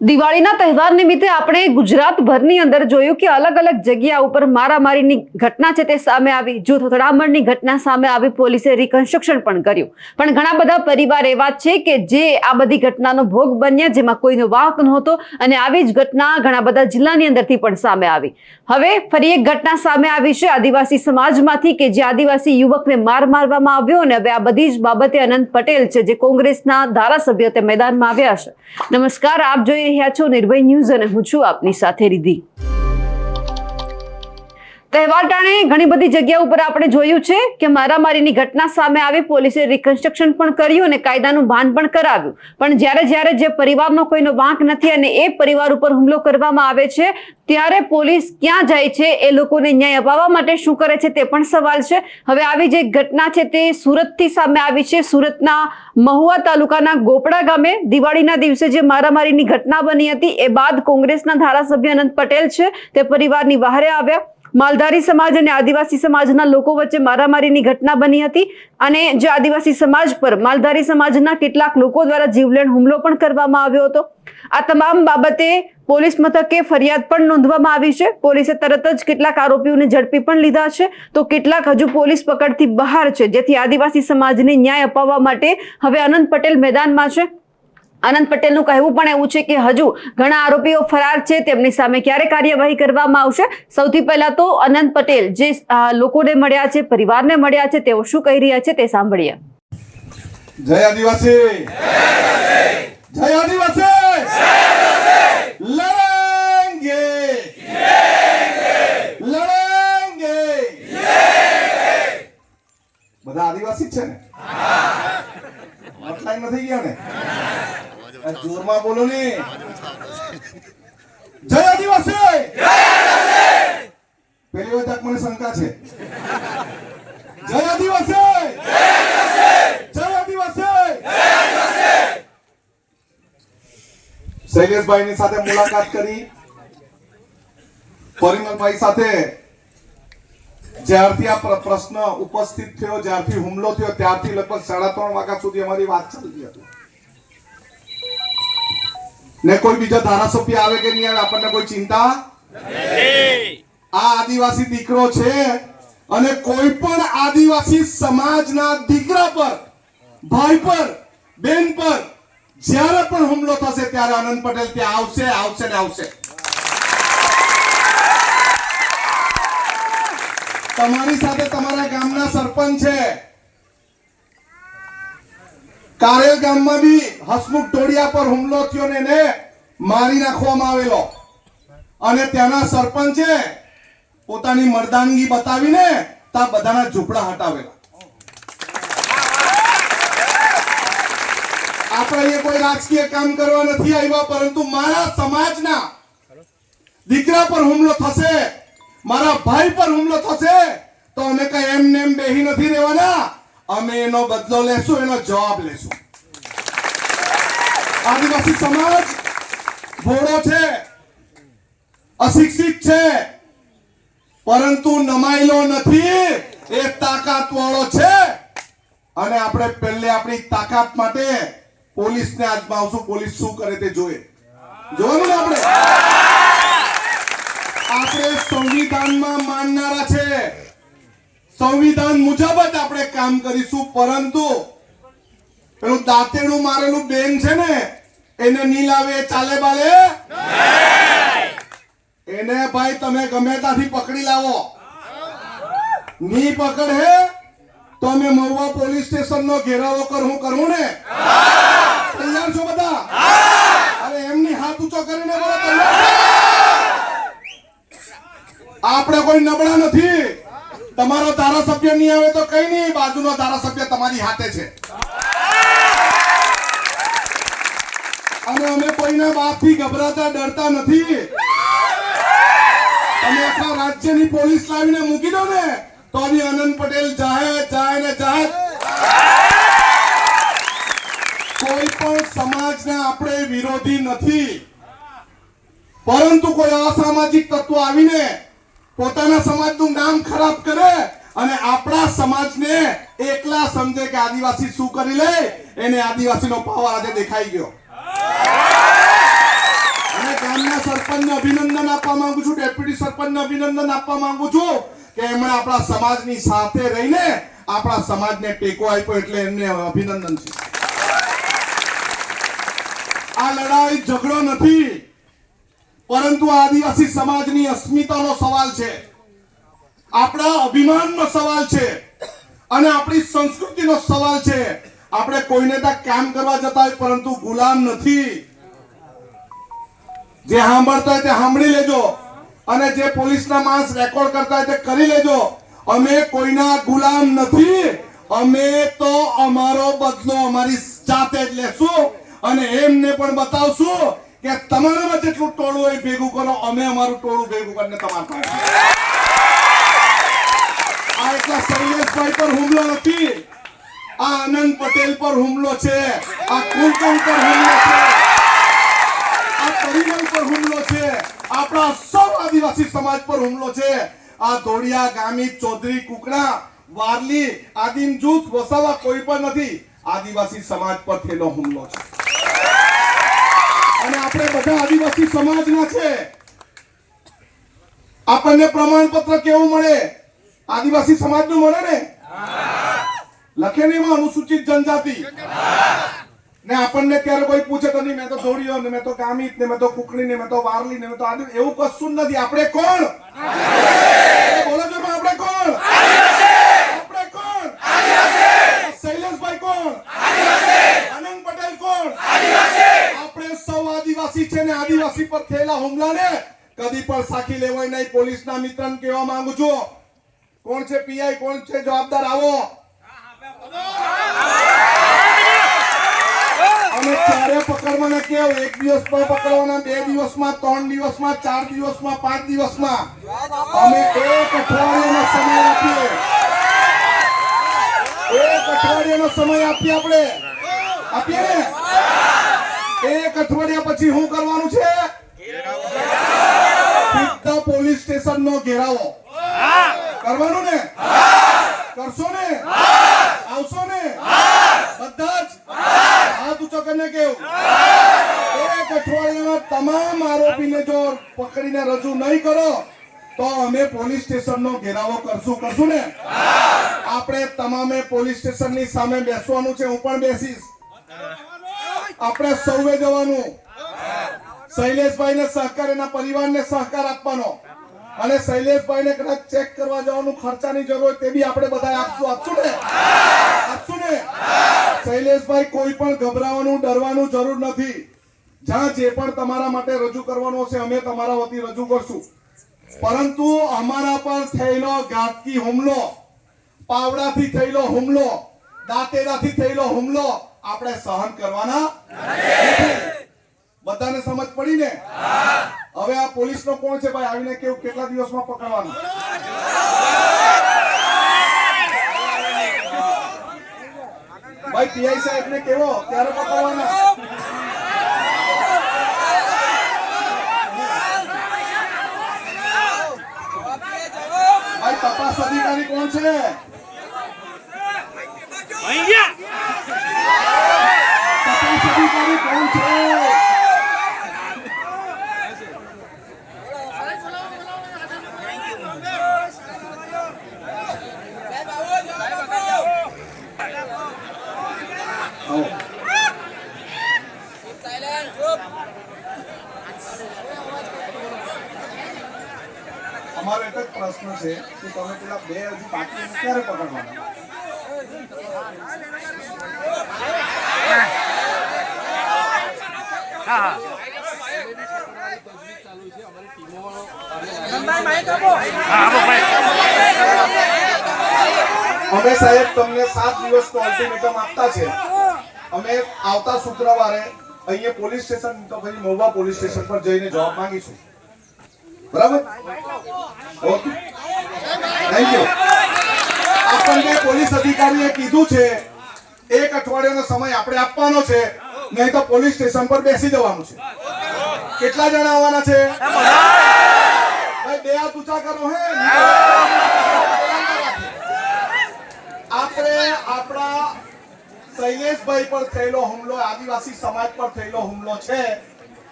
દિવાળીના તહેવાર નિમિત્તે આપણે ગુજરાતભરની અંદર જોયું કે અલગ અલગ જગ્યા ઉપર મારામારીની ઘટના છે તે સામે આવી. જૂથ અથડામણની ઘટના સામે આવી. પોલીસે રિકન્સ્ટ્રક્શન પણ કર્યું. પણ ઘણા બધા પરિવાર એવા છે કે જે આ બધી ઘટનાનો ભોગ બન્યા જેમાં કોઈનો વાંક નહોતો અને આવી જ ઘટના ઘણા બધા જિલ્લાની અંદરથી પણ સામે આવી. હવે ફરી એક ઘટના સામે આવી છે. આદિવાસી સમાજમાંથી કે જે આદિવાસી યુવકને માર મારવામાં આવ્યો અને હવે આ બધી જ બાબતે અનંત પટેલ છે જે કોંગ્રેસના ધારાસભ્ય તે મેદાનમાં આવ્યા છે. નમસ્કાર, આપ જોઈ રહ્યા છો નિર્ભય ન્યૂઝ અને હું છું આપની સાથે રિધિ તહેવાર ટાણે ઘણી બધી જગ્યા ઉપર આપણે જોયું છે કે મારામારીની ઘટના સામે આવી પોલીસે રિકન્સ્ટ્રક્શન પણ કર્યું અને કાયદાનું ભાન પણ કરાવ્યું. પણ જ્યારે જ્યારે જે પરિવારનો કોઈનો વાંક નથી અને એ પરિવાર ઉપર હુમલો કરવામાં આવે છે, ત્યારે પોલીસ ક્યાં જાય છે, એ લોકોને ન્યાય અપાવવા માટે શું કરે છે તે પણ સવાલ છે. હવે આવી જે ઘટના છે તે સુરતથી સામે આવી છે. સુરતના મહુવા તાલુકાના ગોપડા ગામે દિવાળીના દિવસે જે મારામારીની ઘટના બની હતી, એ બાદ કોંગ્રેસના ધારાસભ્ય અનંત પટેલ છે તે પરિવારની બહારે આવ્યા. માલધારી સમાજ અને આદિવાસી સમાજના લોકો વચ્ચે મારામારીની ઘટના બની હતી અને જે આદિવાસી સમાજ પર માલધારી સમાજના કેટલાક લોકો દ્વારા જીવલેણ હુમલો પણ કરવામાં આવ્યો હતો. આ તમામ બાબતે પોલીસ મથકે ફરિયાદ પણ નોંધવામાં આવી છે. પોલીસે તરત જ કેટલાક આરોપીઓને ઝડપી પણ લીધા છે. તો કેટલાક હજુ પોલીસ પકડથી બહાર છે, જેથી આદિવાસી સમાજને ન્યાય અપાવવા માટે હવે અનંત પટેલ મેદાનમાં છે. આનંદ પટેલનું કહેવું પણ એવું છે કે હજુ ઘણા આરોપીઓ ફરાર છે, તેમની સામે ક્યારે કાર્યવાહી કરવામાં આવશે? સૌથી પહેલા તો અનંત પટેલ જે લોકોને મળ્યા છે, પરિવારને મળ્યા છે, તેઓ શું કહી રહ્યા છે તે સાંભળીએ. જય આદિવાસી! જય આદિવાસી! લડેંગે લડેંગે બધા આદિવાસી જ છે ને ઓફલાઈન નથી ગયા ને જોરમાં બોલો ને. જય આદિવાસી! પેલી વખત મને શંકા છે. જય આદિવાસી! જય આદિવાસી! શૈલેષભાઈની સાથે મુલાકાત કરી. પરિમલભાઈ સાથે જ્યારથી આ પ્રશ્ન ઉપસ્થિત થયો જ્યારથી હુમલો થયો ત્યારથી લગભગ સાડા ત્રણ વાગ્યા સુધી અમારી વાત ચાલતી હતી. ને કોઈ બીજા ધારાસભ્ય આવે કે નહીં આવે આપણને કોઈ ચિંતા? આ આદિવાસી દીકરો છે અને કોઈ પણ આદિવાસી સમાજના દીકરા પર ભાઈ પર બેન પર જ્યારે પણ હુમલો થશે ત્યારે આનંદ પટેલ ત્યાં આવશે આવશે ને આવશે. તમારી સાથે તમારા ગામના સરપંચ છે. કારેલ ગામમાં બી હસમુખ ટોડિયા પર હુમલો થયો ને એને મારી નાખવામાં આવેલો. અને ત્યાંના સરપંચે પોતાની મર્દાનગી બતાવીને તા બધાના ઝૂંપડા હટાવેલા. આપણે અહીંયા કોઈ રાજકીય કામ કરવા નથી આવ્યા, પરંતુ મારા સમાજના દીકરા પર હુમલો થશે, મારા ભાઈ પર હુમલો થશે, તો અમે કઈ એમ ને એમ બેહી નથી રહેવાના. અમે એનો બદલો લેશું એનો જવાબ લેશું આદિવાસી સમાજ ભોળો છે અશિક્ષિત છે પરંતુ નમાયેલો નથી એ તાકાત વાળો છે અને આપણે પહેલે આપણી તાકાત માટે પોલીસને આજમાવશું પોલીસ શું કરે તે જોઈએ. જોવાનું ને આપણે? આપણે સંવિધાનમાં માનનારા છે. સંવિધાન મુજબ જ આપણે કામ કરીશું, પરંતુ પેલું દાંતેડું મારેલું બેન છે ને, એને ની લાવે ચાલે બાલે? એને ભાઈ તમે ગમે ત્યાંથી પકડી લાવો. ની પકડ હે તો અમે મહુવા પોલીસ સ્ટેશન નો ઘેરાવો કરું કરું ને? તૈયાર છો બધા? અરે એમની હાથ ઊંચો કરીને બોલો આપણે કોઈ નબળા નથી. તમારો ધારાસભ્ય નહીં આવે તો કઈ નહીં, બાજુનો ધારાસભ્ય તમારી હાથે છે. અને અમે કોઈના બાપથી ગભરાતા, ડરતા નથી. તમે આખા રાજ્યની પોલીસ લાવીને મૂકી દો ને, તો આનંદ પટેલ જાહે જાય ને જાહે. કોઈ પણ સમાજના આપણે વિરોધી નથી. પરંતુ કોઈ અસામાજિક તત્વો આવીને પોતાના સમાજનું નામ ખરાબ કરે અને આપણા સમાજને એકલા સમજે કે આદિવાસી શું કરી લે, એને આદિવાસીનો પાવર આજે દેખાઈ ગયો. અને ગામના સરપંચને અભિનંદન આપવા માંગુ છું, ડેપ્યુટી સરપંચને અભિનંદન આપવા માંગુ છું કે એમણે આપણા સમાજની સાથે રહીને આપણા સમાજને ટેકો આપ્યો એટલે એમને અભિનંદન છે. આ લડાઈ ઝઘડો નથી. પરંતુ આદિવાસી સમાજની અસ્મિતાનો સવાલ છે. આપણા અભિમાનનો સવાલ છે અને આપણી સંસ્કૃતિનો સવાલ છે. આપણે કોઈને ત્યાં કામ કરવા જતા હોય પરંતુ ગુલામ નથી. જે સાંભળતા હોય તે સાંભળી લેજો અને જે પોલીસના માણસ રેકોર્ડ કરતા હોય તે કરી લેજો. અમે કોઈના ગુલામ નથી. અમે તો અમારો બદલો અમારી જાતે જ લેશું અને એમને પણ બતાવશું. કે તમારામાં જેટલું ટોળું હોય ભેગું કરો, અમે અમારું ટોળું ભેગું કરીને તમારા પાસે આ એટલા શૈલેષભાઈ પર હુમલો નથી, આ આનંદ પટેલ પર હુમલો છે, આ કુલકર્ણ પર હુમલો છે, આ પરિમલ પર હુમલો છે, આપણા સૌ આદિવાસી સમાજ પર હુમલો છે. આ ધોળિયા, ગામી, ચૌધરી, કુકડા, વારલી, આદિમ જૂથ વસાવા કોઈ પણ નથી, આદિવાસી સમાજ પર થયેલો હુમલો છે. અને આપણે બધા આદિવાસી સમાજના છે. આપણને પ્રમાણપત્ર કેવું મળે? આદિવાસી સમાજનું મળે ને? લખે નહીં એમાં અનુસૂચિત જનજાતિ. ને આપણને ક્યારે કોઈ પૂછે તો નહીં, મેં તો ધોળીયો ને મેં તો કામિત ને મેં તો કુકડી ને મેં તો વારલી ને મેં તો આદિ એવું કશું નથી. આપણે કોણ એ બોલો છો ને, આપણે કોણ આપણે કોણ શૈલેષભાઈ કોણ આનંદ પટેલ કોણ આપણે સૌ આદિવાસી છે ને આદિવાસી પર થયેલા હુમલાને કદી પણ સાખી લેવાય નહીં. પોલીસના મિત્રને કહેવા માંગુ છું. કોણ છે પીઆઈ? કોણ છે? જવાબદાર આવો. અને ક્યારે પકડવાના કેવ? એક દિવસમાં પકડવાના, બે દિવસમાં, ત્રણ દિવસમાં, ચાર દિવસમાં, પાંચ દિવસમાં. અમે એક અઠવાડિયાનો સમય આપીએ. એક અઠવાડિયાનો સમય આપીએ આપણે. આપીએ ને? એક અઠવાડિયા પછી શું કરવાનું છે? પોલીસ સ્ટેશન નો ઘેરાવો. કરવાનું ને? કરશો ને? આવશો ને? બધા જ? હાથ ઊંચો કરીને કેવું? એક અઠવાડિયામાં તમામ આરોપીને જો પકડીને રજૂ નહીં કરો, તો અમે પોલીસ સ્ટેશનનો ઘેરાવો કરશું. કરશું ને? આપણે તમામે પોલીસ સ્ટેશનની સામે બેસવાનું છે. હું પણ બેસીશ. આપણે સૌએ જવાનું. શૈલેષભાઈ ને સહકાર, એના પરિવારને સહકાર આપવાનો. અને શૈલેષભાઈને કદાચ ચેક કરવા જવાનું ખર્ચાની જરૂર હોય તે બી આપણે બધા આપશું. આપશું ને? આપશું ને? શૈલેષભાઈ કોઈ પણ ગભરાવાનું, ડરવાનું જરૂર નથી. જ્યાં જે પણ તમારા માટે રજૂ કરવાનું હશે અમે તમારા વતી રજૂ કરશું. પરંતુ અમારા પર થયેલો ઘાતકી હુમલો, પાવડાથી થયેલો હુમલો દાંતેડાથી થયેલો હુમલો આપણે સહન કરવાના બધાને સમજ પડી ને? હવે આ પોલીસનો કોણ છે ભાઈ? આવીને કેવું કેટલા દિવસમાં પકડવાનું? ભાઈ, પીઆઈ સાહેબ ને કેવો? ક્યારે પકડવાના? ભાઈ, તપાસ અધિકારી કોણ છે તપાસ અધિકારી કોણ છે આવો. અમારો એક જ પ્રશ્ન છે કે તમે પેલા બે હજુ બાકી ક્યારે પકડવાના? અમે સાહેબ તમને સાત દિવસનો અલ્ટિમેટમ આપતા છે. અમે આવતા શુક્રવારે અહીંયા પોલીસ સ્ટેશન તો પછી મહુવા પોલીસ સ્ટેશન પર જઈને જવાબ માંગીશું. બરાબર? ઓકે. થેન્ક યુ આપણને પોલીસ અધિકારીએ કીધું છે, એક અઠવાડિયાનો સમય આપણે આપવાનો છે. નહીં તો પોલીસ સ્ટેશન પર બેસી જવાનું છે. કેટલા જણા આવવાના છે? બે હાથ ઊંચા કરો, હે? આપણે, આપણા શૈલેષભાઈ પર થયેલો હુમલો, આદિવાસી સમાજ પર થયેલો હુમલો છે.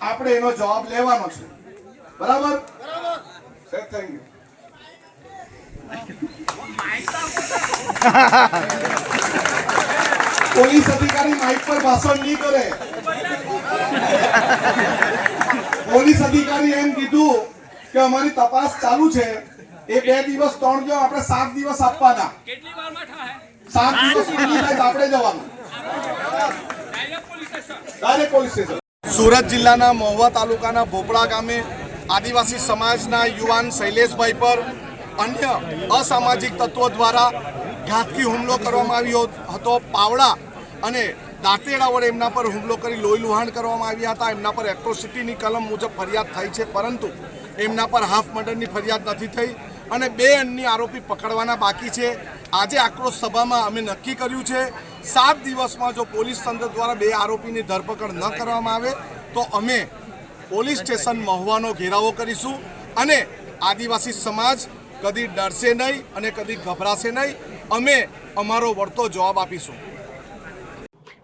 આપણે એનો જવાબ લેવાનો છે. બરાબર? સેટ થેન્ક યુ પોલીસ અધિકારી માઇક પર ભાષણ નહીં કરે. પોલીસ અધિકારી એમ કીધું કે અમારી તપાસ ચાલુ છે. એ બે દિવસ ત્રણ જો આપણે સાત દિવસ આપવાના. સાત દિવસ પૂરી થાય આપણે જવાનું. ડાયરેક્ટ પોલીસ સ્ટેશન સુરત જિલ્લાના મહુવા તાલુકાના ભોપળા ગામે આદિવાસી સમાજના યુવાન શૈલેષભાઈ પર અન્ય અસામાજિક તત્વો દ્વારા ઘાતકી હુમલો કરવામાં આવ્યો હતો. પાવડા અને દાંતેડા વડે એમના પર હુમલો કરી લોહી લુહાણ કરવામાં આવ્યા હતા. એમના પર એટ્રોસિટીની કલમ મુજબ ફરિયાદ થઈ છે, પરંતુ એમના પર હાફ મર્ડરની ફરિયાદ નથી થઈ અને બે અન્ય આરોપી પકડવાના બાકી છે. આજે આક્રોશ સભામાં અમે નક્કી કર્યું છે, સાત દિવસમાં જો પોલીસ તંત્ર દ્વારા બે આરોપીની ધરપકડ ન કરવામાં આવે, તો અમે પોલીસ સ્ટેશન મહુવાનો ઘેરાવો કરીશું અને આદિવાસી સમાજ કદી ડરશે નહીં અને કદી ગભરાશે નહીં. અમે અમારો વળતો જવાબ આપીશું.